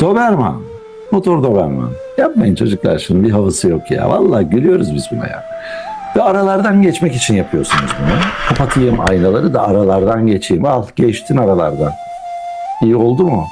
Doberman. Motor Doberman. Yapmayın çocuklar şunun bir havası yok ya. Vallahi gülüyoruz biz buna ya. Ve aralardan geçmek için yapıyorsunuz bunu. Kapatayım aynaları da aralardan geçeyim. Al geçtin aralardan. İyi oldu mu?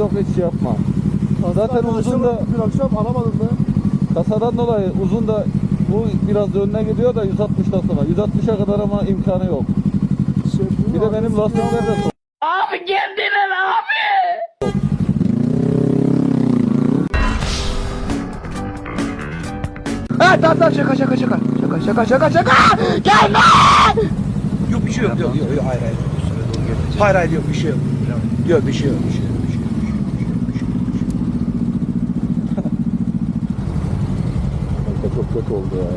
Yok hiç şey yapma. Zaten uzun da Bir akşam alamadım da. kasadan dolayı uzun da bu biraz önüne gidiyor da 160'dan sonra. 160'a kadar ama imkanı yok. Şey yapıyorum Bir de abi. benim lastikler de son. Abi geldiler abi! Ha tamam tamam şaka şaka şaka. Şaka şaka şaka şaka. Gelme! Yok bir şey yok. Yok yok yok hayır hayır. Hayır hayır yok bir şey yok. Yok bir şey yok. Bir şey yok. Bir şey yok. Bir şey yok. Kanka çok kötü oldu ya.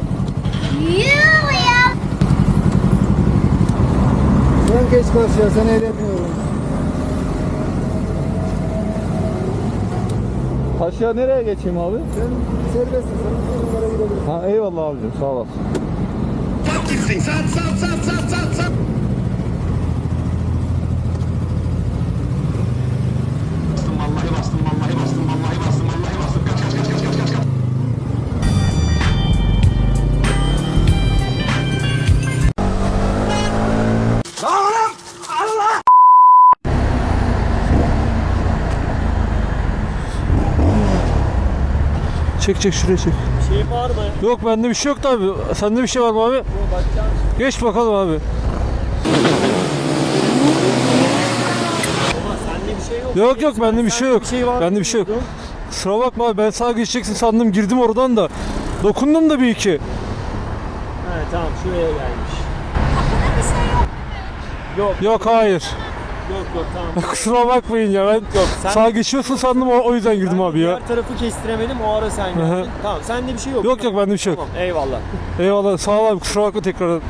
Sen geç karşıya. Sen eğlenmiyorum. Taşya nereye geçeyim abi? Sen serbestsin. Sen yere gidebilirsin. Ha eyvallah abicim sağ olasın. Çek çek şuraya çek. Şey var mı? Yok bende bir şey yok da abi. Sende bir şey var mı abi? Geç bakalım abi. Bir şey yok. Yok yok bende bir şey yok. Bir şey var Bende bir şey yok. Kusura bakma abi ben sağa geçeceksin sandım girdim oradan da. Dokundum da bir iki. He tamam şuraya gelmiş. Yok Yok hayır. Yok yok tamam. Kusura bakmayın ya ben Yok sen sağa geçiyorsun sandım o, o yüzden girdim abi ya. Diğer tarafı kestiremedim o ara sen geldin. tamam sende bir şey yok. Yok yok bende bir şey yok. Tamam eyvallah. Eyvallah sağ ol abi kusura bakma tekrardan.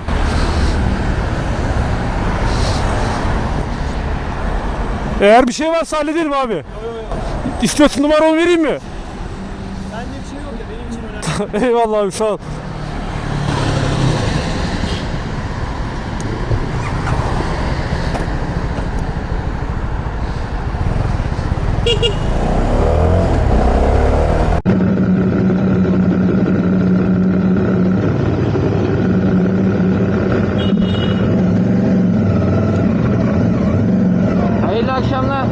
Eğer bir şey varsa hallederim abi. İstiyorsun numaramı vereyim mi? Sende bir şey yok ya benim için önemli. Eyvallah abi sağ ol. Hayırlı akşamlar.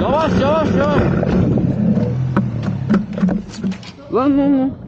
Yavaş yavaş yavaş. Lan lan lan.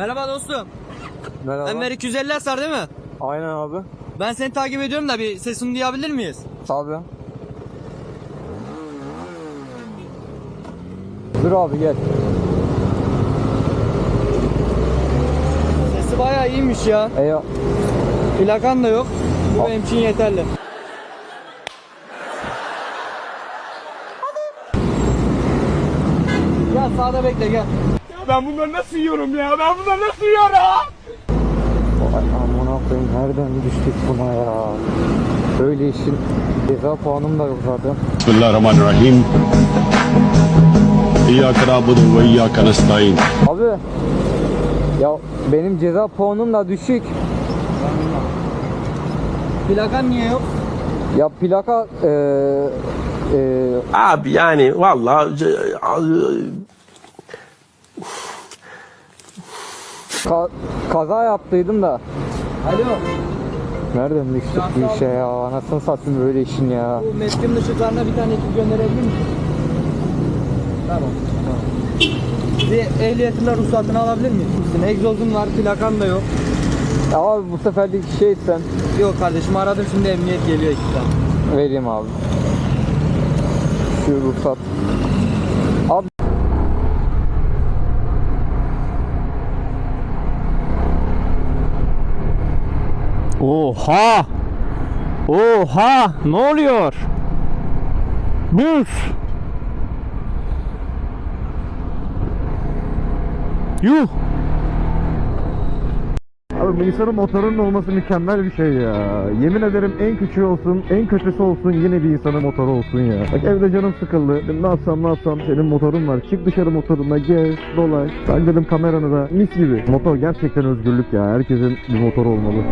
Merhaba dostum. Merhaba. Enver 250 Eser değil mi? Aynen abi. Ben seni takip ediyorum da bir sesini duyabilir miyiz? Tabii. Dur abi gel. Sesi bayağı iyiymiş ya. Eyvallah. Plakan da yok. Bu benim için yeterli. Gel sağda bekle gel. Ben bunları nasıl yiyorum ya? Ben bunları nasıl yiyorum? Vay amına koyayım nereden düştük buna ya? Böyle işin ceza puanım da yok zaten. Bismillahirrahmanirrahim. İyyâke nâbudu ve iyâke nestaîn. Abi ya benim ceza puanım da düşük. Plakan niye yok? Ya plaka e, e, Abi yani valla ka- kaza yaptıydım da. Alo. Nereden düştük bu işe ya? Anasını satayım böyle işin ya. Bu metkin ışıklarına bir tane ekip gönderebilir misin? Tamam. tamam. Bir ehliyetinle ruhsatını alabilir miyim? Egzozun var, plakan da yok. Ya abi bu seferlik şey sen Yok kardeşim aradım şimdi emniyet geliyor iki tane. vereyim abi. Şu ruhsat. Abi Oha! Oha! Ne oluyor? Buz! Yuh! Abi insanın motorunun olması mükemmel bir şey ya. Yemin ederim en küçüğü olsun, en kötüsü olsun yine bir insanın motoru olsun ya. Bak evde canım sıkıldı. Dedim, ne yapsam ne yapsam senin motorun var. Çık dışarı motoruna gez, dolaş. Ben dedim kameranı da mis gibi. Motor gerçekten özgürlük ya. Herkesin bir motoru olmalı.